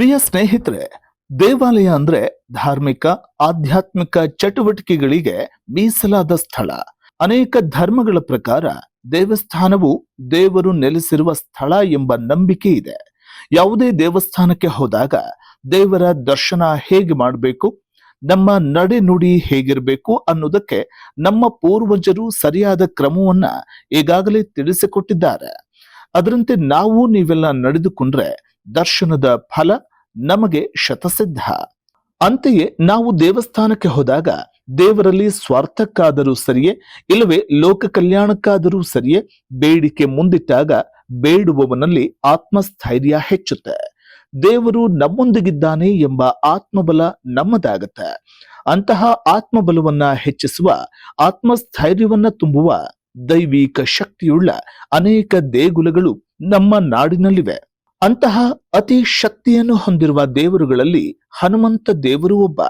ಪ್ರಿಯ ಸ್ನೇಹಿತರೆ, ದೇವಾಲಯ ಅಂದ್ರೆ ಧಾರ್ಮಿಕ, ಆಧ್ಯಾತ್ಮಿಕ ಚಟುವಟಿಕೆಗಳಿಗೆ ಮೀಸಲಾದ ಸ್ಥಳ. ಅನೇಕ ಧರ್ಮಗಳ ಪ್ರಕಾರ ದೇವಸ್ಥಾನವು ದೇವರು ನೆಲೆಸಿರುವ ಸ್ಥಳ ಎಂಬ ನಂಬಿಕೆ ಇದೆ. ಯಾವುದೇ ದೇವಸ್ಥಾನಕ್ಕೆ ಹೋದಾಗ ದೇವರ ದರ್ಶನ ಹೇಗೆ ಮಾಡಬೇಕು, ನಮ್ಮ ನಡೆ ನುಡಿ ಹೇಗಿರಬೇಕು ಅನ್ನೋದಕ್ಕೆ ನಮ್ಮ ಪೂರ್ವಜರು ಸರಿಯಾದ ಕ್ರಮವನ್ನ ಈಗಾಗಲೇ ತಿಳಿಸಿಕೊಟ್ಟಿದ್ದಾರೆ. ಅದರಂತೆ ನಾವು ನೀವೆಲ್ಲ ನಡೆದುಕೊಂಡ್ರೆ ದರ್ಶನದ ಫಲ ನಮಗೆ ಶತಸಿದ್ಧ. ಅಂತೆಯೇ ನಾವು ದೇವಸ್ಥಾನಕ್ಕೆ ಹೋದಾಗ ದೇವರಲ್ಲಿ ಸ್ವಾರ್ಥಕ್ಕಾದರೂ ಸರಿಯೇ, ಇಲ್ಲವೇ ಲೋಕ ಕಲ್ಯಾಣಕ್ಕಾದರೂ ಸರಿಯೇ, ಬೇಡಿಕೆ ಮುಂದಿಟ್ಟಾಗ ಬೇಡುವವನಲ್ಲಿ ಆತ್ಮಸ್ಥೈರ್ಯ ಹೆಚ್ಚುತ್ತೆ. ದೇವರು ನಮ್ಮೊಂದಿಗಿದ್ದಾನೆ ಎಂಬ ಆತ್ಮಬಲ ನಮ್ಮದಾಗತ್ತೆ. ಅಂತಹ ಆತ್ಮಬಲವನ್ನ ಹೆಚ್ಚಿಸುವ, ಆತ್ಮಸ್ಥೈರ್ಯವನ್ನ ತುಂಬುವ ದೈವಿಕ ಶಕ್ತಿಯುಳ್ಳ ಅನೇಕ ದೇಗುಲಗಳು ನಮ್ಮ ನಾಡಿನಲ್ಲಿವೆ. ಅಂತಹ ಅತಿ ಶಕ್ತಿಯನ್ನು ಹೊಂದಿರುವ ದೇವರುಗಳಲ್ಲಿ ಹನುಮಂತ ದೇವರು ಒಬ್ಬ.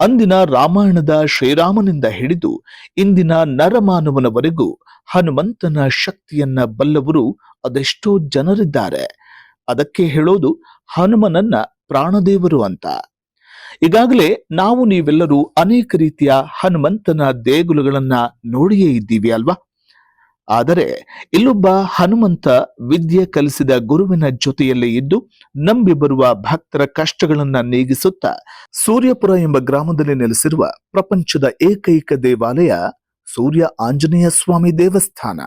ಅಂದಿನ ರಾಮಾಯಣದ ಶ್ರೀರಾಮನಿಂದ ಹಿಡಿದು ಇಂದಿನ ನರಮಾನವನವರೆಗೂ ಹನುಮಂತನ ಶಕ್ತಿಯನ್ನ ಬಲ್ಲವರು ಅದೆಷ್ಟೋ ಜನರಿದ್ದಾರೆ. ಅದಕ್ಕೆ ಹೇಳೋದು ಹನುಮನನ್ನ ಪ್ರಾಣದೇವರು ಅಂತ. ಈಗಾಗಲೇ ನಾವು ನೀವೆಲ್ಲರೂ ಅನೇಕ ರೀತಿಯ ಹನುಮಂತನ ದೇಗುಲಗಳನ್ನ ನೋಡಿಯೇ ಇದ್ದೀವಿ ಅಲ್ವಾ? ಆದರೆ ಇಲ್ಲೊಬ್ಬ ಹನುಮಂತ ವಿದ್ಯೆ ಕಲಿಸಿದ ಗುರುವಿನ ಜೊತೆಯಲ್ಲೇ ಇದ್ದು ನಂಬಿ ಬರುವ ಭಕ್ತರ ಕಷ್ಟಗಳನ್ನ ನೀಗಿಸುತ್ತಾ ಸೂರ್ಯಪುರ ಎಂಬ ಗ್ರಾಮದಲ್ಲಿ ನೆಲೆಸಿರುವ ಪ್ರಪಂಚದ ಏಕೈಕ ದೇವಾಲಯ ಸೂರ್ಯ ಆಂಜನೇಯ ಸ್ವಾಮಿ ದೇವಸ್ಥಾನ.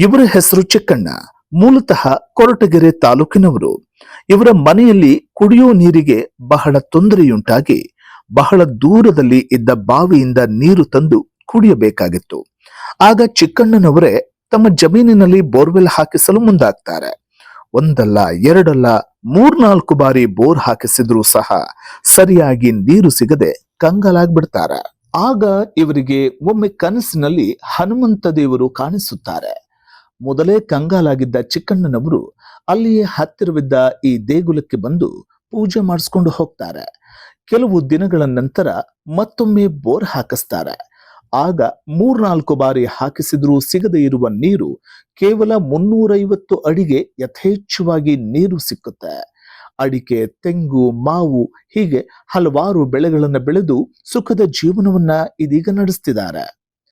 ಇವರ ಹೆಸರು ಚಿಕ್ಕಣ್ಣ. ಮೂಲತಃ ಕೊರಟಗೆರೆ ತಾಲೂಕಿನವರು. ಇವರ ಮನೆಯಲ್ಲಿ ಕುಡಿಯೋ ನೀರಿಗೆ ಬಹಳ ತೊಂದರೆಯುಂಟಾಗಿ ಬಹಳ ದೂರದಲ್ಲಿ ಇದ್ದ ಬಾವಿಯಿಂದ ನೀರು ತಂದು ಕುಡಿಯಬೇಕಾಗಿತ್ತು. ಆಗ ಚಿಕ್ಕಣ್ಣನವರೇ ತಮ್ಮ ಜಮೀನಿನಲ್ಲಿ ಬೋರ್ವೆಲ್ ಹಾಕಿಸಲು ಮುಂದಾಗ್ತಾರೆ. ಒಂದಲ್ಲ, ಎರಡಲ್ಲ, ಮೂರ್ನಾಲ್ಕು ಬಾರಿ ಬೋರ್ ಹಾಕಿಸಿದ್ರೂ ಸಹ ಸರಿಯಾಗಿ ನೀರು ಸಿಗದೆ ಕಂಗಾಲಾಗ್ಬಿಡ್ತಾರೆ. ಆಗ ಇವರಿಗೆ ಒಮ್ಮೆ ಕನಸಿನಲ್ಲಿ ಹನುಮಂತ ದೇವರು ಕಾಣಿಸುತ್ತಾರೆ. ಮೊದಲೇ ಕಂಗಾಲಾಗಿದ್ದ ಚಿಕ್ಕಣ್ಣನವರು ಅಲ್ಲಿಯೇ ಹತ್ತಿರವಿದ್ದ ಈ ದೇಗುಲಕ್ಕೆ ಬಂದು ಪೂಜೆ ಮಾಡಿಸ್ಕೊಂಡು ಹೋಗ್ತಾರೆ. ಕೆಲವು ದಿನಗಳ ನಂತರ ಮತ್ತೊಮ್ಮೆ ಬೋರ್ ಹಾಕಿಸ್ತಾರೆ. ಆಗ ಮೂರ್ನಾಲ್ಕು ಬಾರಿ ಹಾಕಿಸಿದ್ರೂ ಸಿಗದೆ ಇರುವ ನೀರು ಕೇವಲ ಮುನ್ನೂರೈವತ್ತು ಅಡಿಗೆ ಯಥೇಚ್ಛವಾಗಿ ನೀರು ಸಿಕ್ಕುತ್ತೆ. ಅಡಿಕೆ, ತೆಂಗು, ಮಾವು ಹೀಗೆ ಹಲವಾರು ಬೆಳೆಗಳನ್ನು ಬೆಳೆದು ಸುಖದ ಜೀವನವನ್ನ ಇದೀಗ ನಡೆಸ್ತಿದ್ದಾರೆ.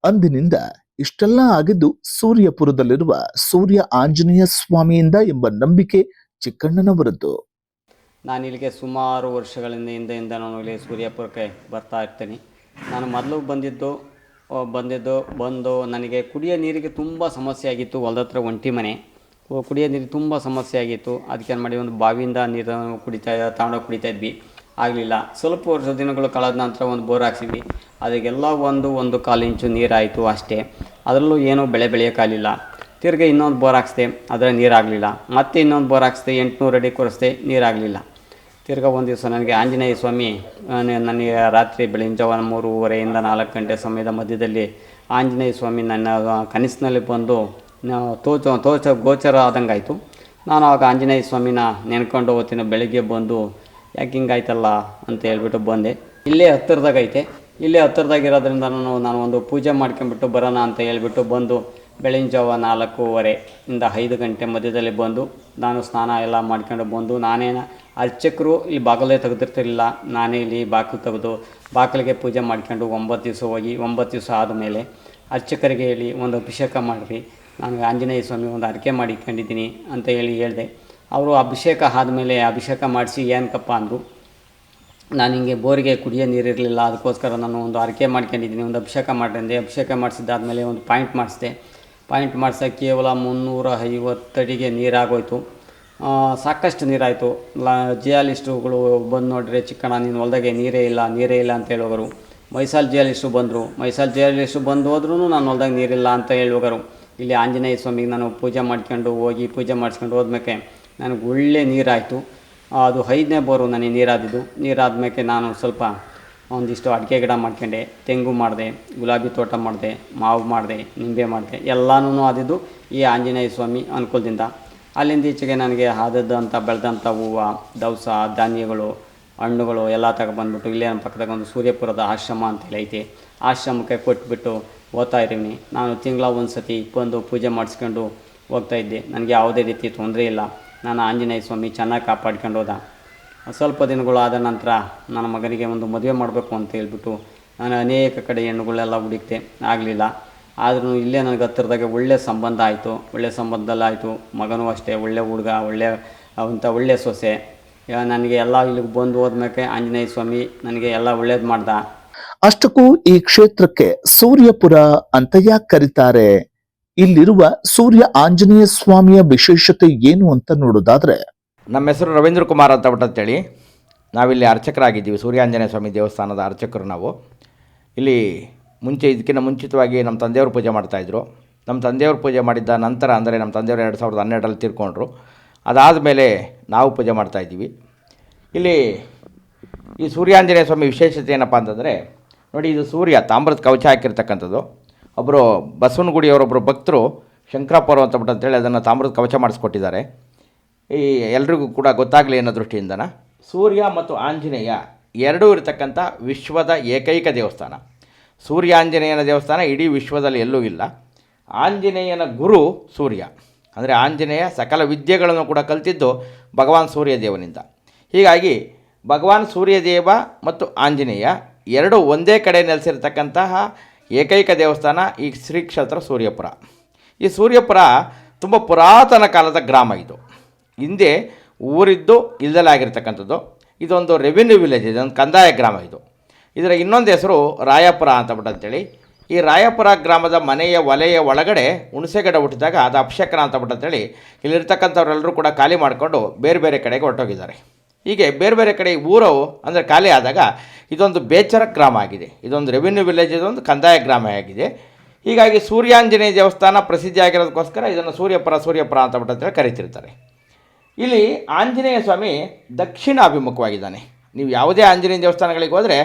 ಅಂದಿನಿಂದ ಇಷ್ಟೆಲ್ಲ ಆಗಿದ್ದು ಸೂರ್ಯಪುರದಲ್ಲಿರುವ ಸೂರ್ಯ ಆಂಜನೇಯ ಸ್ವಾಮಿಯಿಂದ ಎಂಬ ನಂಬಿಕೆ ಚಿಕ್ಕಣ್ಣನವರದ್ದು. ನಾನು ಇಲ್ಲಿಗೆ ಸುಮಾರು ವರ್ಷಗಳಿಂದ ಹಿಂದೆಯಿಂದ ನಾನು ಇಲ್ಲಿ ಸೂರ್ಯಪುರಕ್ಕೆ ಬರ್ತಾ ಇರ್ತೀನಿ. ನಾನು ಮೊದಲು ಬಂದಿದ್ದು ಬಂದಿದ್ದು, ಬಂದು ನನಗೆ ಕುಡಿಯೋ ನೀರಿಗೆ ತುಂಬ ಸಮಸ್ಯೆ ಆಗಿತ್ತು ಹೊಲ್ದ ಹತ್ರ ಒಂಟಿ ಮನೆ. ಕುಡಿಯೋ ನೀರಿಗೆ ತುಂಬ ಸಮಸ್ಯೆ ಆಗಿತ್ತು. ಅದಕ್ಕೆ ಏನು ಮಾಡಿ, ಒಂದು ಬಾವಿಯಿಂದ ನೀರನ್ನು ಕುಡಿತಾ ತಗೊಂಡೋಗಿ ಕುಡಿತಾ ಇದ್ವಿ. ಆಗಲಿಲ್ಲ. ಸ್ವಲ್ಪ ವರ್ಷ ದಿನಗಳು ಕಳೆದ ನಂತರ ಒಂದು ಬೋರ್ ಹಾಕ್ಸಿದ್ವಿ. ಅದಕ್ಕೆಲ್ಲ ಒಂದು ಒಂದು ಕಾಲು ಇಂಚು ನೀರಾಯಿತು ಅಷ್ಟೇ. ಅದರಲ್ಲೂ ಏನೂ ಬೆಳೆ ಬೆಳೆಯೋಕ್ಕಾಗಲಿಲ್ಲ ತಿರ್ಗಿ ಇನ್ನೊಂದು ಬೋರ್ ಹಾಕ್ಸ್ದೆ ಅದರ ನೀರಾಗಲಿಲ್ಲ. ಮತ್ತೆ ಇನ್ನೊಂದು ಬೋರ್ ಹಾಕ್ಸ್ದೆ, ಎಂಟುನೂರು ಅಡಿ ಕೊರೆಸ್ದೆ, ನೀರಾಗಲಿಲ್ಲ. ತಿರ್ಗಿ ಒಂದು ದಿವಸ ನನಗೆ ಆಂಜನೇಯ ಸ್ವಾಮಿ ನನಗೆ ರಾತ್ರಿ ಬೆಳಗಿನ ಜಾವ ಮೂರುವರೆಯಿಂದ ನಾಲ್ಕು ಗಂಟೆ ಸಮಯದ ಮಧ್ಯದಲ್ಲಿ ಆಂಜನೇಯ ಸ್ವಾಮಿ ನನ್ನ ಕನಸಿನಲ್ಲಿ ಬಂದು ತೋಚ ತೋಚ ಗೋಚರ ಆದಂಗಾಯಿತು. ನಾನು ಆಗ ಆಂಜನೇಯ ಸ್ವಾಮಿನ ನೆನ್ಕೊಂಡು ಅವತ್ತಿನ ಬೆಳಗ್ಗೆ ಬಂದು ಯಾಕೆ ಹಿಂಗಾಯ್ತಲ್ಲ ಅಂತ ಹೇಳ್ಬಿಟ್ಟು ಬಂದೆ. ಇಲ್ಲೇ ಹತ್ತಿರದಾಗ ಐತೆ. ಇಲ್ಲೇ ಹತ್ತಿರದಾಗಿರೋದ್ರಿಂದ ನಾನು ನಾನು ಒಂದು ಪೂಜೆ ಮಾಡ್ಕೊಂಬಿಟ್ಟು ಬರೋಣ ಅಂತ ಹೇಳ್ಬಿಟ್ಟು ಬಂದು ಬೆಳಗಿನ ಜಾವ ನಾಲ್ಕೂವರೆ ಇಂದ ಐದು ಗಂಟೆ ಮಧ್ಯದಲ್ಲಿ ಬಂದು ನಾನು ಸ್ನಾನ ಎಲ್ಲ ಮಾಡ್ಕೊಂಡು ಬಂದು ನಾನೇನ ಅರ್ಚಕರು ಇಲ್ಲಿ ಬಾಗಿಲೇ ತೆಗೆದಿರ್ತಿರಲಿಲ್ಲ. ನಾನೇ ಇಲ್ಲಿ ಬಾಗಿಲು ತೆಗೆದು ಬಾಗಿಲಿಗೆ ಪೂಜೆ ಮಾಡ್ಕೊಂಡು ಒಂಬತ್ತು ದಿವಸ ಹೋಗಿ, ಒಂಬತ್ತು ದಿವಸ ಆದಮೇಲೆ ಅರ್ಚಕರಿಗೆ ಹೇಳಿ ಒಂದು ಅಭಿಷೇಕ ಮಾಡಿರಿ. ನಾನು ಆಂಜನೇಯ ಸ್ವಾಮಿ ಒಂದು ಅರ್ಕೆ ಮಾಡಿಕೊಂಡಿದ್ದೀನಿ ಅಂತ ಹೇಳಿ ಹೇಳಿದೆ. ಅವರು ಅಭಿಷೇಕ ಆದಮೇಲೆ ಅಭಿಷೇಕ ಮಾಡಿಸಿ ಏನಕ್ಕಪ್ಪ ಅಂದರು, ನಾನು ಹಿಂಗೆ ಬೋರಿಗೆ ಕುಡಿಯೋ ನೀರಿರಲಿಲ್ಲ ಅದಕ್ಕೋಸ್ಕರ ನಾನು ಒಂದು ಅರಕೆ ಮಾಡ್ಕೊಂಡಿದ್ದೀನಿ, ಒಂದು ಅಭಿಷೇಕ ಮಾಡಿದೆ ಅಭಿಷೇಕ ಮಾಡಿಸಿದ್ದಾದಮೇಲೆ ಒಂದು ಪಾಯಿಂಟ್ ಮಾಡಿಸಿದೆ. ಪಾಯಿಂಟ್ ಮಾಡ್ಸೋಕೆ ಕೇವಲ ಮುನ್ನೂರ ಐವತ್ತಡಿಗೆ ನೀರಾಗೋಯ್ತು. ಸಾಕಷ್ಟು ನೀರಾಯಿತು. ಲಾ ಜಿಯಾಲಿಸ್ಟುಗಳು ಬಂದು ನೋಡಿದ್ರೆ ಚಿಕ್ಕಣ್ಣ, ನೀನು ಹೊಲ್ದಾಗೆ ನೀರೇ ಇಲ್ಲ ನೀರೇ ಇಲ್ಲ ಅಂತ ಹೇಳೋಗರು ಮೈಸಾಲ್ ಜಿಯಾಲಿಸ್ಟು ಬಂದರು. ಮೈಸಾಲ್ ಜಿಯಾಲಿಸ್ಟು ಬಂದು ಹೋದ್ರೂ ನಾನು ಹೊಲ್ದಾಗ ನೀರಿಲ್ಲ ಅಂತ ಹೇಳುವರು ಇಲ್ಲಿ ಆಂಜನೇಯ ಸ್ವಾಮಿಗೆ ನಾನು ಪೂಜೆ ಮಾಡ್ಕೊಂಡು ಹೋಗಿ ಪೂಜೆ ಮಾಡಿಸ್ಕೊಂಡು ಹೋದ್ಮೇಲೆ ನನಗೆ ಒಳ್ಳೆ ನೀರಾಯಿತು. ಅದು ಐದನೇ ಬೋರು ನನಗೆ ನೀರಾದಿದ್ದು. ನೀರಾದ್ಮೇಲೆ ನಾನು ಸ್ವಲ್ಪ ಒಂದಿಷ್ಟು ಅಡಿಕೆ ಗಿಡ ಮಾಡ್ಕೊಂಡೆ. ತೆಂಗು ಮಾಡಿದೆ, ಗುಲಾಬಿ ತೋಟ ಮಾಡಿದೆ, ಮಾವು ಮಾಡಿದೆ, ನಿಂಬೆ ಮಾಡಿದೆ ಎಲ್ಲನೂ ಆದಿದ್ದು ಈ ಆಂಜನೇಯ ಸ್ವಾಮಿ ಅನುಕೂಲದಿಂದ. ಅಲ್ಲಿಂದ ಈಚೆಗೆ ನನಗೆ ಆದದ್ದಂಥ, ಬೆಳೆದಂಥ ಹೂವು, ದವಸ, ಧಾನ್ಯಗಳು, ಹಣ್ಣುಗಳು ಎಲ್ಲ ತಗೊಬಂದ್ಬಿಟ್ಟು ಇಲ್ಲೇ ನಮ್ಮ ಪಕ್ಕದಾಗ ಒಂದು ಸೂರ್ಯಪುರದ ಆಶ್ರಮ ಅಂತೇಳಿ ಐತೆ. ಆಶ್ರಮಕ್ಕೆ ಕೊಟ್ಬಿಟ್ಟು ಓದ್ತಾ ಇದ್ದೀನಿ. ನಾನು ತಿಂಗಳ ಒಂದು ಸತಿ ಬಂದು ಪೂಜೆ ಮಾಡಿಸ್ಕೊಂಡು ಹೋಗ್ತಾ ಇದ್ದೆ. ನನಗೆ ಯಾವುದೇ ರೀತಿ ತೊಂದರೆ ಇಲ್ಲ. ನಾನು ಆಂಜನೇಯ ಸ್ವಾಮಿ ಚೆನ್ನಾಗಿ ಕಾಪಾಡ್ಕೊಂಡು ಹೋದ. ಸ್ವಲ್ಪ ದಿನಗಳು ಆದ ನಂತರ ನನ್ನ ಮಗನಿಗೆ ಒಂದು ಮದುವೆ ಮಾಡಬೇಕು ಅಂತ ಹೇಳ್ಬಿಟ್ಟು ನಾನು ಅನೇಕ ಕಡೆ ಹೆಣ್ಣುಗಳೆಲ್ಲ ಹುಡುಕ್ತೆ ಆಗಲಿಲ್ಲ. ಆದ್ರೂ ಇಲ್ಲೇ ನನಗೆ ಹತ್ತಿರದಾಗೆ ಒಳ್ಳೆ ಸಂಬಂಧ ಆಯಿತು. ಒಳ್ಳೆ ಸಂಬಂಧದಲ್ಲಾಯಿತು ಮಗನೂ ಅಷ್ಟೇ, ಒಳ್ಳೆ ಹುಡುಗ, ಒಳ್ಳೆ ಅವಂಥ ಒಳ್ಳೆ ಸೊಸೆ. ನನಗೆ ಎಲ್ಲ ಇಲ್ಲಿಗೆ ಬಂದು ಹೋದ್ಮೇಲೆ ಆಂಜನೇಯ ಸ್ವಾಮಿ ನನಗೆ ಎಲ್ಲ ಒಳ್ಳೇದು ಮಾಡ್ದ. ಅಷ್ಟಕ್ಕೂ ಈ ಕ್ಷೇತ್ರಕ್ಕೆ ಸೂರ್ಯಪುರ ಅಂತ ಯಾಕೆ ಕರೀತಾರೆ? ಇಲ್ಲಿರುವ ಸೂರ್ಯ ಆಂಜನೇಯ ಸ್ವಾಮಿಯ ವಿಶೇಷತೆ ಏನು ಅಂತ ನೋಡೋದಾದ್ರೆ, ನಮ್ಮ ಹೆಸರು ರವೀಂದ್ರ ಕುಮಾರ್ ಅಂತ ಬಿಟ್ಟು ಅಂತೇಳಿ ನಾವಿಲ್ಲಿ ಅರ್ಚಕರಾಗಿದ್ದೀವಿ, ಸೂರ್ಯಾಂಜನೇಯ ಸ್ವಾಮಿ ದೇವಸ್ಥಾನದ ಅರ್ಚಕರು ನಾವು. ಇಲ್ಲಿ ಮುಂಚೆ, ಇದಕ್ಕಿಂತ ಮುಂಚಿತವಾಗಿ ನಮ್ಮ ತಂದೆಯವರು ಪೂಜೆ ಮಾಡ್ತಾಯಿದ್ರು ನಮ್ಮ ತಂದೆಯವರು ಪೂಜೆ ಮಾಡಿದ್ದ ನಂತರ ಅಂದರೆ ನಮ್ಮ ತಂದೆಯವರು ಎರಡು ಸಾವಿರದ ಹನ್ನೆರಡರಲ್ಲಿ ತೀರ್ಕೊಂಡ್ರು. ಅದಾದ ಮೇಲೆ ನಾವು ಪೂಜೆ ಮಾಡ್ತಾಯಿದ್ದೀವಿ ಇಲ್ಲಿ ಈ ಸೂರ್ಯಾಂಜನೇಯ ಸ್ವಾಮಿ ವಿಶೇಷತೆ ಏನಪ್ಪ ಅಂತಂದರೆ, ನೋಡಿ ಇದು ಸೂರ್ಯ ತಾಮ್ರದ ಕವಚ ಹಾಕಿರ್ತಕ್ಕಂಥದ್ದು. ಒಬ್ಬರು ಬಸವನಗುಡಿಯವರೊಬ್ಬರು ಭಕ್ತರು ಶಂಕರಪ್ಪರು ಅಂತ ಬಿಟ್ಟು ಅಂತೇಳಿ ಅದನ್ನು ತಾಮ್ರದ ಕವಚ ಮಾಡಿಸ್ಕೊಟ್ಟಿದ್ದಾರೆ. ಈ ಎಲ್ರಿಗೂ ಕೂಡ ಗೊತ್ತಾಗಲಿ ಅನ್ನೋ ದೃಷ್ಟಿಯಿಂದನ? ಸೂರ್ಯ ಮತ್ತು ಆಂಜನೇಯ ಎರಡೂ ಇರತಕ್ಕಂಥ ವಿಶ್ವದ ಏಕೈಕ ದೇವಸ್ಥಾನ. ಸೂರ್ಯ ಆಂಜನೇಯನ ದೇವಸ್ಥಾನ ಇಡೀ ವಿಶ್ವದಲ್ಲಿ ಎಲ್ಲೂ ಇಲ್ಲ. ಆಂಜನೇಯನ ಗುರು ಸೂರ್ಯ. ಅಂದರೆ ಆಂಜನೇಯ ಸಕಲ ವಿದ್ಯೆಗಳನ್ನು ಕೂಡ ಕಲಿತಿದ್ದು ಭಗವಾನ್ ಸೂರ್ಯದೇವನಿಂದ. ಹೀಗಾಗಿ ಭಗವಾನ್ ಸೂರ್ಯದೇವ ಮತ್ತು ಆಂಜನೇಯ ಎರಡು ಒಂದೇ ಕಡೆ ನೆಲೆಸಿರ್ತಕ್ಕಂತಹ ಏಕೈಕ ದೇವಸ್ಥಾನ ಈ ಶ್ರೀ ಕ್ಷೇತ್ರ ಸೂರ್ಯಪುರ. ಈ ಸೂರ್ಯಪುರ ತುಂಬ ಪುರಾತನ ಕಾಲದ ಗ್ರಾಮ ಇದು. ಹಿಂದೆ ಊರಿದ್ದು ಇಲ್ದಲಾಗಿರ್ತಕ್ಕಂಥದ್ದು. ಇದೊಂದು ರೆವಿನ್ಯೂ ವಿಲೇಜ್ ಇದೊಂದು ಕಂದಾಯ ಗ್ರಾಮ ಇದು. ಇದರ ಇನ್ನೊಂದು ಹೆಸರು ರಾಯಪುರ ಅಂತ ಅಂತೇಳಿ ಈ ರಾಯಪುರ ಗ್ರಾಮದ ಮನೆಯ ವಲಯ ಒಳಗಡೆ ಹುಣಸೆಗಡ ಹುಟ್ಟಿದಾಗ ಅದು ಅಪಶಕನ ಅಂತ ಅಂತೇಳಿ ಇಲ್ಲಿರ್ತಕ್ಕಂಥವ್ರೆಲ್ಲರೂ ಕೂಡ ಖಾಲಿ ಮಾಡಿಕೊಂಡು ಬೇರೆ ಬೇರೆ ಕಡೆಗೆ ಹೊರಟೋಗಿದ್ದಾರೆ. ಹೀಗೆ ಬೇರೆ ಬೇರೆ ಕಡೆ ಊರವು ಅಂದರೆ ಖಾಲಿ ಆದಾಗ ಇದೊಂದು ಬೇಚರ ಗ್ರಾಮ ಆಗಿದೆ. ಇದೊಂದು ರೆವಿನ್ಯೂ ವಿಲೇಜ್ ಇದೊಂದು ಕಂದಾಯ ಗ್ರಾಮ ಆಗಿದೆ. ಹೀಗಾಗಿ ಸೂರ್ಯಾಂಜನೇಯ ದೇವಸ್ಥಾನ ಪ್ರಸಿದ್ಧಿ ಆಗಿರೋದಕ್ಕೋಸ್ಕರ ಇದನ್ನು ಸೂರ್ಯಪುರ ಸೂರ್ಯಪುರ ಅಂತ ಬಿಟ್ಟಂತೇಳಿ ಕರೀತಿರ್ತಾರೆ. ಇಲ್ಲಿ ಆಂಜನೇಯ ಸ್ವಾಮಿ ದಕ್ಷಿಣ ಅಭಿಮುಖವಾಗಿದ್ದಾನೆ. ನೀವು ಯಾವುದೇ ಆಂಜನೇಯ ದೇವಸ್ಥಾನಗಳಿಗೆ ಹೋದರೆ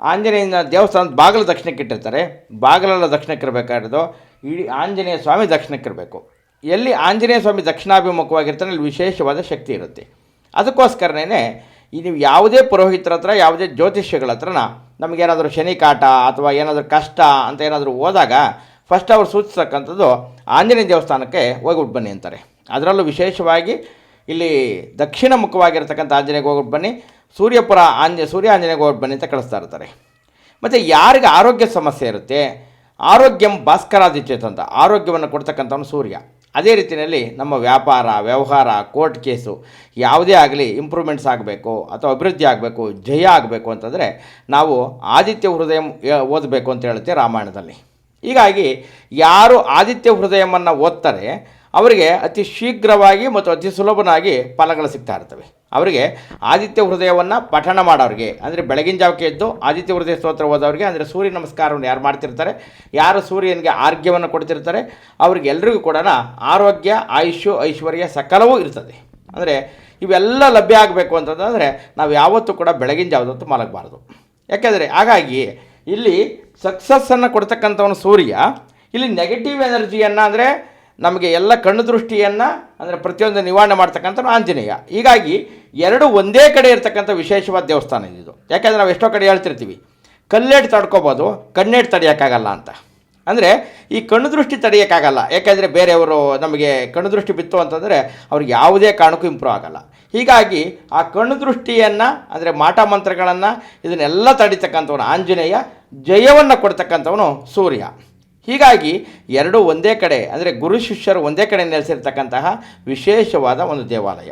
ಆಂಜನೇಯನ ದೇವಸ್ಥಾನದ ಬಾಗಿಲು ದಕ್ಷಿಣಕ್ಕೆ ಇಟ್ಟಿರ್ತಾರೆ. ಬಾಗಿಲೆಲ್ಲ ದಕ್ಷಿಣಕ್ಕೆ ಇರಬೇಕಾಗಿರೋದು, ಇಡೀ ಆಂಜನೇಯ ಸ್ವಾಮಿ ದಕ್ಷಿಣಕ್ಕೆ ಇರಬೇಕು. ಎಲ್ಲಿ ಆಂಜನೇಯ ಸ್ವಾಮಿ ದಕ್ಷಿಣಾಭಿಮುಖವಾಗಿರ್ತಾನೆ, ಅಲ್ಲಿ ವಿಶೇಷವಾದ ಶಕ್ತಿ ಇರುತ್ತೆ. ಅದಕ್ಕೋಸ್ಕರನೇ ಈ ನೀವು ಯಾವುದೇ ಪುರೋಹಿತರ ಹತ್ರ, ಯಾವುದೇ ಜ್ಯೋತಿಷ್ಯಗಳ ಹತ್ರ ನಮಗೇನಾದರೂ ಶನಿ ಕಾಟ ಅಥವಾ ಏನಾದರೂ ಕಷ್ಟ ಅಂತ ಏನಾದರೂ ಹೋದಾಗ ಫಸ್ಟ್ ಅವ್ರು ಸೂಚಿಸ್ತಕ್ಕಂಥದ್ದು ಆಂಜನೇಯ ದೇವಸ್ಥಾನಕ್ಕೆ ಹೋಗ್ಬಿಟ್ಟು ಬನ್ನಿ ಅಂತಾರೆ. ಅದರಲ್ಲೂ ವಿಶೇಷವಾಗಿ ಇಲ್ಲಿ ದಕ್ಷಿಣ ಮುಖವಾಗಿರ್ತಕ್ಕಂಥ ಆಂಜನೇಯಗೆ ಹೋಗ್ಬಿಟ್ಟು ಬನ್ನಿ, ಸೂರ್ಯಪುರ ಆಂಜ, ಸೂರ್ಯ ಆಂಜನೇಯಗೆ ಹೋಗ್ಬಿಟ್ಟು ಬನ್ನಿ ಅಂತ ಕಳಿಸ್ತಾ ಇರ್ತಾರೆ. ಮತ್ತು ಯಾರಿಗೆ ಆರೋಗ್ಯ ಸಮಸ್ಯೆ ಇರುತ್ತೆ, ಆರೋಗ್ಯಂ ಭಾಸ್ಕರಾದಿತ್ಯ ಅಂತ, ಆರೋಗ್ಯವನ್ನು ಕೊಡ್ತಕ್ಕಂಥವನು ಸೂರ್ಯ. ಅದೇ ರೀತಿಯಲ್ಲಿ ನಮ್ಮ ವ್ಯಾಪಾರ, ವ್ಯವಹಾರ ಕೋರ್ಟ್ ಕೇಸು ಯಾವುದೇ ಆಗಲಿ ಇಂಪ್ರೂವ್ಮೆಂಟ್ಸ್ ಆಗಬೇಕು ಅಥವಾ ಅಭಿವೃದ್ಧಿ ಆಗಬೇಕು, ಜಯ ಆಗಬೇಕು ಅಂತಂದರೆ ನಾವು ಆದಿತ್ಯ ಹೃದಯ ಓದಬೇಕು ಅಂತ ಹೇಳುತ್ತೆ ರಾಮಾಯಣದಲ್ಲಿ. ಹೀಗಾಗಿ ಯಾರು ಆದಿತ್ಯ ಹೃದಯವನ್ನು ಓದ್ತಾರೆ ಅವರಿಗೆ ಅತಿ ಶೀಘ್ರವಾಗಿ ಮತ್ತು ಅತಿ ಸುಲಭನಾಗಿ ಫಲಗಳು ಸಿಗ್ತಾ ಇರ್ತವೆ. ಅವರಿಗೆ ಆದಿತ್ಯ ಹೃದಯವನ್ನು ಪಠಣ ಮಾಡೋರಿಗೆ, ಅಂದರೆ ಬೆಳಗಿನ ಜಾವಕ್ಕೆ ಎದ್ದು ಆದಿತ್ಯ ಹೃದಯ ಸ್ತೋತ್ರ ಓದೋರಿಗೆ, ಅಂದರೆ ಸೂರ್ಯ ನಮಸ್ಕಾರವನ್ನು ಯಾರು ಮಾಡ್ತಿರ್ತಾರೆ, ಯಾರು ಸೂರ್ಯನಿಗೆ ಆರೋಗ್ಯವನ್ನು ಕೊಡ್ತಿರ್ತಾರೆ ಅವ್ರಿಗೆಲ್ಲರಿಗೂ ಕೂಡ ಆರೋಗ್ಯ, ಆಯುಷ್ಯು, ಐಶ್ವರ್ಯ ಸಕಲವೂ ಇರ್ತದೆ. ಅಂದರೆ ಇವೆಲ್ಲ ಲಭ್ಯ ಆಗಬೇಕು ಅಂತಂದರೆ ನಾವು ಯಾವತ್ತೂ ಕೂಡ ಬೆಳಗಿನ ಜಾವದಂತೂ ಮಲಗಬಾರ್ದು. ಯಾಕೆಂದರೆ ಹಾಗಾಗಿ ಇಲ್ಲಿ ಸಕ್ಸಸ್ಸನ್ನು ಕೊಡ್ತಕ್ಕಂಥವನು ಸೂರ್ಯ, ಇಲ್ಲಿ ನೆಗೆಟಿವ್ ಎನರ್ಜಿಯನ್ನು ಅಂದರೆ ನಮಗೆ ಎಲ್ಲ ಕಣ್ಣು ದೃಷ್ಟಿಯನ್ನು, ಅಂದರೆ ಪ್ರತಿಯೊಂದು ನಿವಾರಣೆ ಮಾಡ್ತಕ್ಕಂಥ ಆಂಜನೇಯ. ಹೀಗಾಗಿ ಎರಡು ಒಂದೇ ಕಡೆ ಇರತಕ್ಕಂಥ ವಿಶೇಷವಾದ ದೇವಸ್ಥಾನ ಇದು. ಯಾಕೆಂದರೆ ನಾವು ಎಷ್ಟೋ ಕಡೆ ಹೇಳ್ತಿರ್ತೀವಿ, ಕಲ್ಲೇಟು ತಡ್ಕೋಬೋದು, ಕಣ್ಣೇಟು ತಡೆಯೋಕ್ಕಾಗಲ್ಲ ಅಂತ. ಅಂದರೆ ಈ ಕಣ್ಣು ದೃಷ್ಟಿ ತಡೆಯೋಕ್ಕಾಗಲ್ಲ. ಯಾಕೆಂದರೆ ಬೇರೆಯವರು ನಮಗೆ ಕಣ್ಣು ದೃಷ್ಟಿ ಬಿತ್ತು ಅಂತಂದರೆ ಅವ್ರಿಗೆ ಯಾವುದೇ ಕಾರಣಕ್ಕೂ ಇಂಪ್ರೂವ್ ಆಗಲ್ಲ. ಹೀಗಾಗಿ ಆ ಕಣ್ಣು ದೃಷ್ಟಿಯನ್ನು, ಅಂದರೆ ಮಾಟ ಮಂತ್ರಗಳನ್ನು, ಇದನ್ನೆಲ್ಲ ತಡಿತಕ್ಕಂಥವನು ಆಂಜನೇಯ, ಜಯವನ್ನು ಕೊಡ್ತಕ್ಕಂಥವನು ಸೂರ್ಯ. ಹೀಗಾಗಿ ಎರಡು ಒಂದೇ ಕಡೆ, ಅಂದರೆ ಗುರು ಶಿಷ್ಯರು ಒಂದೇ ಕಡೆ ನೆಲೆಸಿರ್ತಕ್ಕಂತಹ ವಿಶೇಷವಾದ ಒಂದು ದೇವಾಲಯ.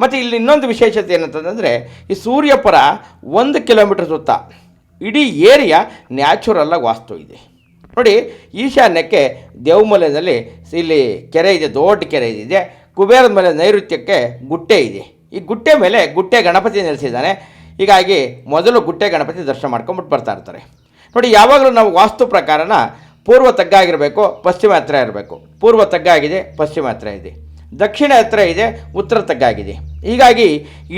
ಮತ್ತು ಇಲ್ಲಿ ಇನ್ನೊಂದು ವಿಶೇಷತೆ ಏನಂತಂದರೆ, ಈ ಸೂರ್ಯಪುರ ಒಂದು ಕಿಲೋಮೀಟರ್ ಸುತ್ತ ಇಡೀ ಏರಿಯಾ ನ್ಯಾಚುರಲ್ಲಾಗಿ ವಾಸ್ತು ಇದೆ. ನೋಡಿ, ಈಶಾನ್ಯಕ್ಕೆ ದೇವಮಲೆಯಲ್ಲಿ ಇಲ್ಲಿ ಕೆರೆ ಇದೆ, ದೊಡ್ಡ ಕೆರೆ ಇದೆ. ಕುಬೇರದ ಮೇಲೆ ನೈಋತ್ಯಕ್ಕೆ ಗುಟ್ಟೆ ಇದೆ. ಈ ಗುಟ್ಟೆ ಮೇಲೆ ಗುಟ್ಟೆ ಗಣಪತಿ ನೆಲೆಸಿದ್ದಾನೆ. ಹೀಗಾಗಿ ಮೊದಲು ಗುಟ್ಟೆ ಗಣಪತಿ ದರ್ಶನ ಮಾಡ್ಕೊಂಬಿಟ್ಟು ಬರ್ತಾ ಇರ್ತಾರೆ. ನೋಡಿ, ಯಾವಾಗಲೂ ನಾವು ವಾಸ್ತು ಪ್ರಕಾರನ ಪೂರ್ವ ತಗ್ಗಾಗಿರಬೇಕು, ಪಶ್ಚಿಮ ಹತ್ರ ಇರಬೇಕು. ಪೂರ್ವ ತಗ್ಗಾಗಿದೆ, ಪಶ್ಚಿಮ ಹತ್ರ ಇದೆ. ದಕ್ಷಿಣ ಹತ್ರ ಇದೆ, ಉತ್ತರ ತಗ್ಗಾಗಿದೆ. ಹೀಗಾಗಿ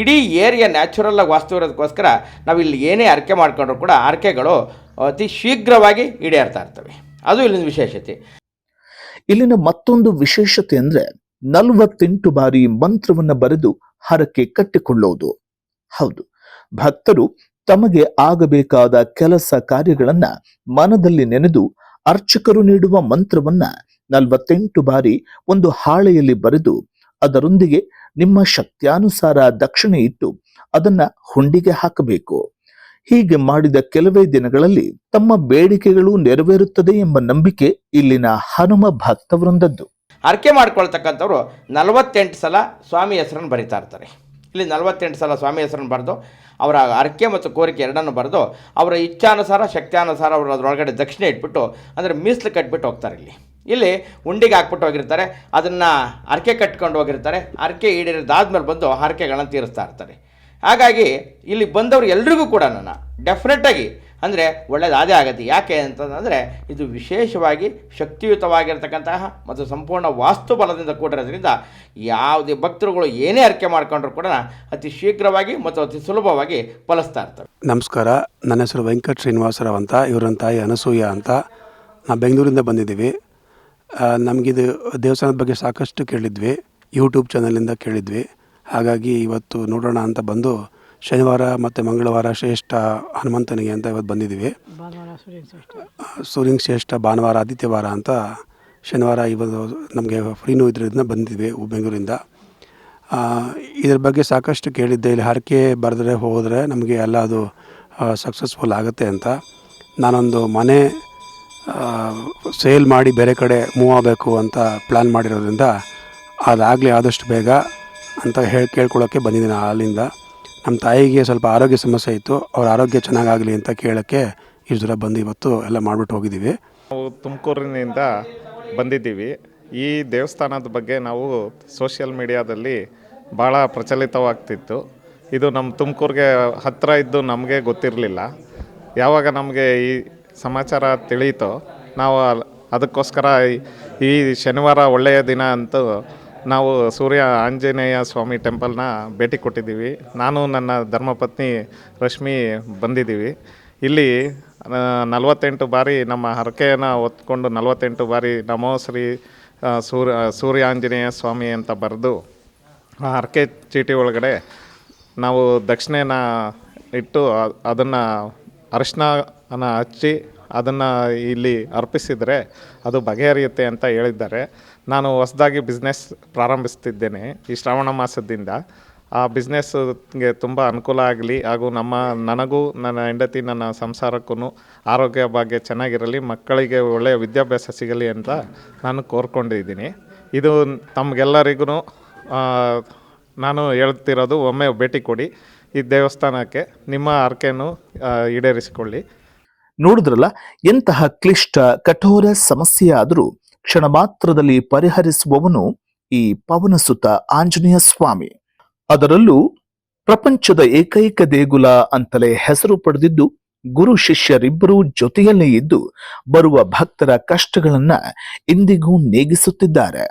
ಇಡೀ ಏರಿಯಾ ನ್ಯಾಚುರಲ್ಲಾಗಿ ವಾಸ್ತು ಇರೋದಕ್ಕೋಸ್ಕರ ನಾವು ಇಲ್ಲಿ ಏನೇ ಆರ್ಕೆ ಮಾಡ್ಕೊಂಡ್ರೂ ಕೂಡ ಆರ್ಕೆಗಳು ಅತಿ ಶೀಘ್ರವಾಗಿ ಈಡೇರ್ತಾ ಇರ್ತವೆ. ಅದು ಇಲ್ಲಿನ ವಿಶೇಷತೆ. ಇಲ್ಲಿನ ಮತ್ತೊಂದು ವಿಶೇಷತೆ ಅಂದರೆ ನಲವತ್ತೆಂಟು ಬಾರಿ ಮಂತ್ರವನ್ನು ಬರೆದು ಹರಕೆ ಕಟ್ಟಿಕೊಳ್ಳುವುದು ಹೌದು, ಭಕ್ತರು ತಮಗೆ ಆಗಬೇಕಾದ ಕೆಲಸ ಕಾರ್ಯಗಳನ್ನು ಮನದಲ್ಲಿ ನೆನೆದು ಅರ್ಚಕರು ನೀಡುವ ಮಂತ್ರವನ್ನ ನಲವತ್ತೆಂಟು ಬಾರಿ ಒಂದು ಹಾಳೆಯಲ್ಲಿ ಬರೆದು ಅದರೊಂದಿಗೆ ನಿಮ್ಮ ಶಕ್ತ್ಯಾನುಸಾರ ದಕ್ಷಿಣೆ ಇಟ್ಟು ಅದನ್ನ ಹುಂಡಿಗೆ ಹಾಕಬೇಕು. ಹೀಗೆ ಮಾಡಿದ ಕೆಲವೇ ದಿನಗಳಲ್ಲಿ ತಮ್ಮ ಬೇಡಿಕೆಗಳು ನೆರವೇರುತ್ತದೆ ಎಂಬ ನಂಬಿಕೆ ಇಲ್ಲಿನ ಹನುಮ ಭಕ್ತವೃಂದದ್ದು. ಅರ್ಕೆ ಮಾಡ್ಕೊಳ್ತಕ್ಕಂಥವ್ರು ನಲವತ್ತೆಂಟು ಸಲ ಸ್ವಾಮಿ ಹೆಸರನ್ನು ಬರಿತಾ ಇರ್ತಾರೆ. ಇಲ್ಲಿ ನಲವತ್ತೆಂಟು ಸಲ ಸ್ವಾಮಿ ಹೆಸರನ್ನು ಬರೆದು ಅವರ ಅರ್ಕೆ ಮತ್ತು ಕೋರಿಕೆ ಎರಡನ್ನು ಬರೆದು ಅವರ ಇಚ್ಛಾನುಸಾರ, ಶಕ್ತಿಯಾನುಸಾರ ಅವರು ಅದರೊಳಗಡೆ ದಕ್ಷಿಣೆ ಇಟ್ಬಿಟ್ಟು, ಅಂದರೆ ಮೀಸಲು ಕಟ್ಬಿಟ್ಟು ಹೋಗ್ತಾರೆ ಇಲ್ಲಿ. ಇಲ್ಲಿ ಉಂಡಿಗೆ ಹಾಕ್ಬಿಟ್ಟು ಹೋಗಿರ್ತಾರೆ, ಅದನ್ನು ಅರ್ಕೆ ಕಟ್ಕೊಂಡು ಹೋಗಿರ್ತಾರೆ, ಅರ್ಕೆ ಈಡೇರಿದಾದ್ಮೇಲೆ ಬಂದು ಹರಕೆಗಳನ್ನು ತೀರಿಸ್ತಾ ಇರ್ತಾರೆ. ಹಾಗಾಗಿ ಇಲ್ಲಿ ಬಂದವರು ಎಲ್ರಿಗೂ ಕೂಡ ನಾನು ಡೆಫಿನೆಟ್ಟಾಗಿ ಅಂದರೆ ಒಳ್ಳೆಯದಾದೇ ಆಗುತ್ತೆ. ಯಾಕೆ ಅಂತಂದರೆ ಇದು ವಿಶೇಷವಾಗಿ ಶಕ್ತಿಯುತವಾಗಿರ್ತಕ್ಕಂತಹ ಮತ್ತು ಸಂಪೂರ್ಣ ವಾಸ್ತು ಬಲದಿಂದ ಕೂಡಿರೋದ್ರಿಂದ ಯಾವುದೇ ಭಕ್ತರುಗಳು ಏನೇ ಅರ್ಕೆ ಮಾಡ್ಕೊಂಡ್ರು ಕೂಡ ಅತಿ ಶೀಘ್ರವಾಗಿ ಮತ್ತು ಅತಿ ಸುಲಭವಾಗಿ ಫಲಿಸ್ತಾ ಇರ್ತಾರೆ. ನಮಸ್ಕಾರ. ನನ್ನ ಹೆಸರು ವೆಂಕಟ್ ಶ್ರೀನಿವಾಸರಾವ್ ಅಂತ, ಇವರ ತಾಯಿ ಅನಸೂಯ ಅಂತ. ನಾವು ಬೆಂಗಳೂರಿಂದ ಬಂದಿದ್ದೀವಿ. ನಮಗಿದು ದೇವಸ್ಥಾನದ ಬಗ್ಗೆ ಸಾಕಷ್ಟು ಕೇಳಿದ್ವಿ. ಯೂಟ್ಯೂಬ್ ಚಾನಲಿಂದ ಕೇಳಿದ್ವಿ. ಹಾಗಾಗಿ ಇವತ್ತು ನೋಡೋಣ ಅಂತ ಬಂದು ಶನಿವಾರ ಮತ್ತು ಮಂಗಳವಾರ ಶ್ರೇಷ್ಠ ಹನುಮಂತನಿಗೆ ಅಂತ ಇವತ್ತು ಬಂದಿದ್ದೀವಿ. ಸೂರ್ಯಂಗ್ ಶ್ರೇಷ್ಠ. ಭಾನುವಾರ ಆದಿತ್ಯವಾರ ಅಂತ ಶನಿವಾರ ಇವತ್ತು ನಮಗೆ ಫ್ರೀನೂ ಇದ್ರಿಂದ ಬಂದಿದ್ವಿ ಬೆಂಗಳೂರಿಂದ. ಇದ್ರ ಬಗ್ಗೆ ಸಾಕಷ್ಟು ಕೇಳಿದ್ದೆ. ಇಲ್ಲಿ ಹರಕೆ ಬರೆದ್ರೆ ಹೋದರೆ ನಮಗೆ ಎಲ್ಲ ಅದು ಸಕ್ಸಸ್ಫುಲ್ ಆಗುತ್ತೆ ಅಂತ. ನಾನೊಂದು ಮನೆ ಸೇಲ್ ಮಾಡಿ ಬೇರೆ ಕಡೆ ಮೂವ್ ಆಗಬೇಕು ಅಂತ ಪ್ಲ್ಯಾನ್ ಮಾಡಿರೋದ್ರಿಂದ ಅದಾಗಲಿ ಆದಷ್ಟು ಬೇಗ ಅಂತ ಹೇಳಿ ಕೇಳ್ಕೊಳ್ಳೋಕ್ಕೆ ಬಂದಿದ್ದೀನಿ ಅಲ್ಲಿಂದ. ನಮ್ಮ ತಾಯಿಗೆ ಸ್ವಲ್ಪ ಆರೋಗ್ಯ ಸಮಸ್ಯೆ ಇತ್ತು. ಅವ್ರ ಆರೋಗ್ಯ ಚೆನ್ನಾಗಾಗಲಿ ಅಂತ ಕೇಳೋಕ್ಕೆ ಇಷ್ಟು ದೂರ ಬಂದು ಇವತ್ತು ಎಲ್ಲ ಮಾಡಿಬಿಟ್ಟು ಹೋಗಿದ್ದೀವಿ. ನಾವು ತುಮಕೂರಿನಿಂದ ಬಂದಿದ್ದೀವಿ. ಈ ದೇವಸ್ಥಾನದ ಬಗ್ಗೆ ನಾವು ಸೋಷಿಯಲ್ ಮೀಡಿಯಾದಲ್ಲಿ ಭಾಳ ಪ್ರಚಲಿತವಾಗ್ತಿತ್ತು. ಇದು ನಮ್ಮ ತುಮಕೂರಿಗೆ ಹತ್ತಿರ ಇದ್ದು ನಮಗೆ ಗೊತ್ತಿರಲಿಲ್ಲ. ಯಾವಾಗ ನಮಗೆ ಈ ಸಮಾಚಾರ ತಿಳಿಯಿತೋ ನಾವು ಅದಕ್ಕೋಸ್ಕರ ಈ ಶನಿವಾರ ಒಳ್ಳೆಯ ದಿನ ಅಂತೂ ನಾವು ಸೂರ್ಯ ಆಂಜನೇಯ ಸ್ವಾಮಿ ಟೆಂಪಲ್ನ ಭೇಟಿ ಕೊಟ್ಟಿದ್ದೀವಿ. ನಾನು, ನನ್ನ ಧರ್ಮಪತ್ನಿ ರಶ್ಮಿ ಬಂದಿದ್ದೀವಿ. ಇಲ್ಲಿ ನಲವತ್ತೆಂಟು ಬಾರಿ ನಮ್ಮ ಹರಕೆಯನ್ನು ಹೊತ್ಕೊಂಡು ನಲವತ್ತೆಂಟು ಬಾರಿ ನಮೋ ಶ್ರೀ ಸೂರ್ಯ ಆಂಜನೇಯ ಸ್ವಾಮಿ ಅಂತ ಬರೆದು ಆ ಹರಕೆ ಚೀಟಿ ಒಳಗಡೆ ನಾವು ದಕ್ಷಿಣೆನ ಇಟ್ಟು ಅದನ್ನು ಅರಿಶಿನ ಹಚ್ಚಿ ಅದನ್ನು ಇಲ್ಲಿ ಅರ್ಪಿಸಿದರೆ ಅದು ಬಗೆಹರಿಯುತ್ತೆ ಅಂತ ಹೇಳಿದ್ದಾರೆ. ನಾನು ಹೊಸದಾಗಿ ಬಿಸ್ನೆಸ್ ಪ್ರಾರಂಭಿಸ್ತಿದ್ದೇನೆ ಈ ಶ್ರಾವಣ ಮಾಸದಿಂದ. ಆ ಬಿಸ್ನೆಸ್ಗೆ ತುಂಬ ಅನುಕೂಲ ಆಗಲಿ ಹಾಗೂ ನಮ್ಮ, ನನಗೂ, ನನ್ನ ಹೆಂಡತಿ, ನನ್ನ ಸಂಸಾರಕ್ಕೂ ಆರೋಗ್ಯ ಭಾಗ್ಯ ಚೆನ್ನಾಗಿರಲಿ, ಮಕ್ಕಳಿಗೆ ಒಳ್ಳೆಯ ವಿದ್ಯಾಭ್ಯಾಸ ಸಿಗಲಿ ಅಂತ ನಾನು ಕೋರ್ಕೊಂಡಿದ್ದೀನಿ. ಇದು ತಮಗೆಲ್ಲರಿಗೂ ನಾನು ಹೇಳ್ತಿರೋದು ಒಮ್ಮೆ ಭೇಟಿ ಕೊಡಿ ಈ ದೇವಸ್ಥಾನಕ್ಕೆ. ನಿಮ್ಮ ಆರ್ಕೆಯನ್ನು ಈಡೇರಿಸಿಕೊಳ್ಳಿ. ನೋಡಿದ್ರಲ್ಲ, ಎಂತಹ ಕ್ಲಿಷ್ಟ, ಕಠೋರ ಸಮಸ್ಯೆ ಆದರೂ ಕ್ಷಣ ಮಾತ್ರದಲ್ಲಿ ಪರಿಹರಿಸುವವನು ಈ ಪವನಸುತ ಆಂಜನೇಯ ಸ್ವಾಮಿ. ಅದರಲ್ಲೂ ಪ್ರಪಂಚದ ಏಕೈಕ ದೇಗುಲ ಅಂತಲೇ ಹೆಸರು ಪಡೆದಿದ್ದು, ಗುರು ಶಿಷ್ಯರಿಬ್ಬರೂ ಜೊತೆಯಲ್ಲೇ ಇದ್ದು ಬರುವ ಭಕ್ತರ ಕಷ್ಟಗಳನ್ನ ಇಂದಿಗೂ ನೀಗಿಸುತ್ತಿದ್ದಾರೆ.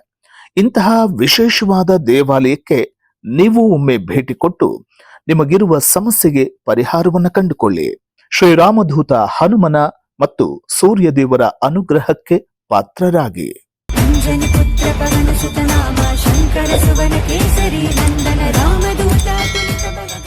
ಇಂತಹ ವಿಶೇಷವಾದ ದೇವಾಲಯಕ್ಕೆ ನೀವು ಒಮ್ಮೆ ಭೇಟಿ ಕೊಟ್ಟು ನಿಮಗಿರುವ ಸಮಸ್ಯೆಗೆ ಪರಿಹಾರವನ್ನು ಕಂಡುಕೊಳ್ಳಿ. ಶ್ರೀರಾಮಧೂತ ಹನುಮನ ಮತ್ತು ಸೂರ್ಯದೇವರ ಅನುಗ್ರಹಕ್ಕೆ ಪಾತ್ರರಾಗಿ. ಪುತ್ರ ಪವನ ಸುತನಾಮ ಶಂಕರ ಸುವನ ಕೇಸರಿ ನಂದನ ರಾಮದು